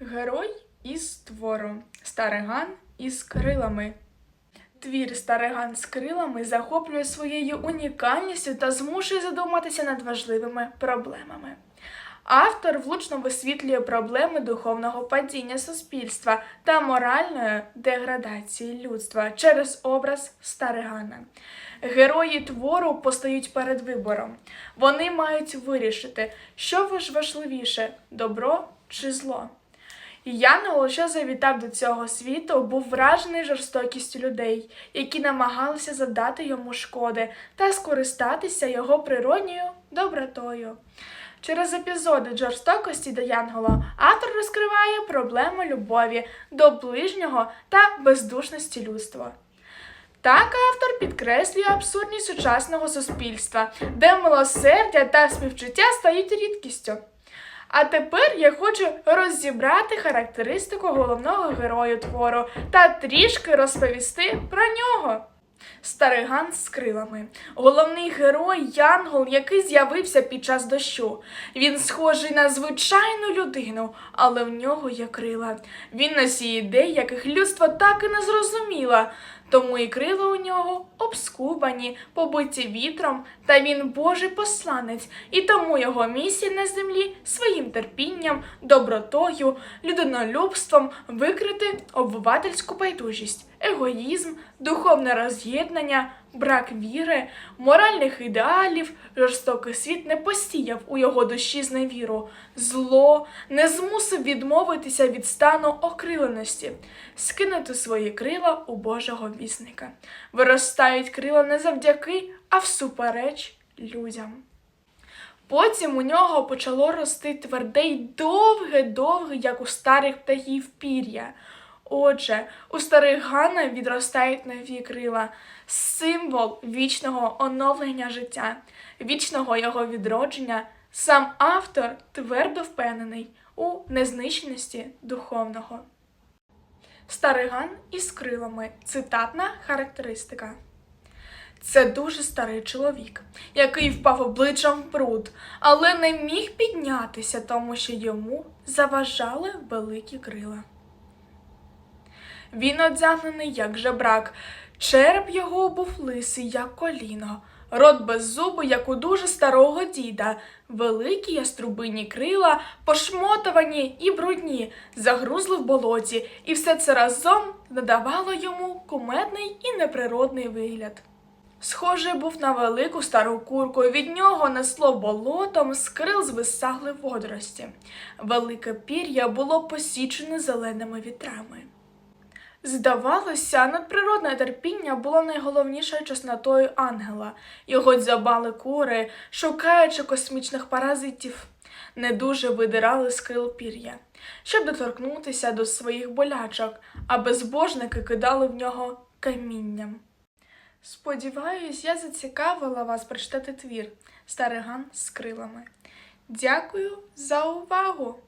Герой із твору Стариган із крилами. Твір Стариган з крилами захоплює своєю унікальністю та змушує задуматися над важливими проблемами. Автор влучно висвітлює проблеми духовного падіння суспільства та моральної деградації людства через образ Старигана. Герої твору постають перед вибором. Вони мають вирішити, що ж важливіше добро чи зло. Янгол, що завітав до цього світу, був вражений жорстокістю людей, які намагалися завдати йому шкоди та скористатися його природньою добротою. Через епізоди жорстокості до Янгола автор розкриває проблеми любові до ближнього та бездушності людства. Так автор підкреслює абсурдність сучасного суспільства, де милосердя та співчуття стають рідкістю. А тепер я хочу розібрати характеристику головного героя твору та трішки розповісти про нього. Стариган з крилами. Головний герой Янгол, який з'явився під час дощу. Він схожий на звичайну людину, але в нього є крила. Він носій ідей, яких людство так і не зрозуміло. Тому і крила у нього обскубані, побиті вітром, та він Божий посланець, і тому його місія на землі своїм терпінням, добротою, людинолюбством викрити обвивательську байдужість, егоїзм, духовне роз'єднання, брак віри, моральних ідеалів, жорстокий світ не посіяв у його душі зневіру, зло не змусив відмовитися від стану окриленості, скинути свої крила у Божого вісника. Виростають крила не завдяки, а всупереч людям. Потім у нього почало рости тверде й довге-довге, як у старих птахів пір'я. Отже, у старих Гана відростають нові крила, символ вічного оновлення життя, вічного його відродження. Сам автор твердо впевнений у незнищеності духовного. Стариган із крилами. Цитатна характеристика. Це дуже старий чоловік, який впав обличчям в бруд, але не міг піднятися, тому що йому заважали великі крила. Він одягнений, як жебрак, череп його був лисий, як коліно, рот без зубу, як у дуже старого діда, великі яструбині крила, пошмотовані і брудні, загрузли в болоті, і все це разом надавало йому кумедний і неприродний вигляд. Схожий був на велику стару курку, від нього несло болотом, з крил звисали водорості. Велике пір'я було посічене зеленими вітрами. Здавалося, надприродне терпіння було найголовнішою чеснотою ангела. Його дзьобали кури, шукаючи космічних паразитів, не дуже видирали з крил пір'я, щоб доторкнутися до своїх болячок, а безбожники кидали в нього камінням. Сподіваюсь, я зацікавила вас прочитати твір Стариган з крилами. Дякую за увагу!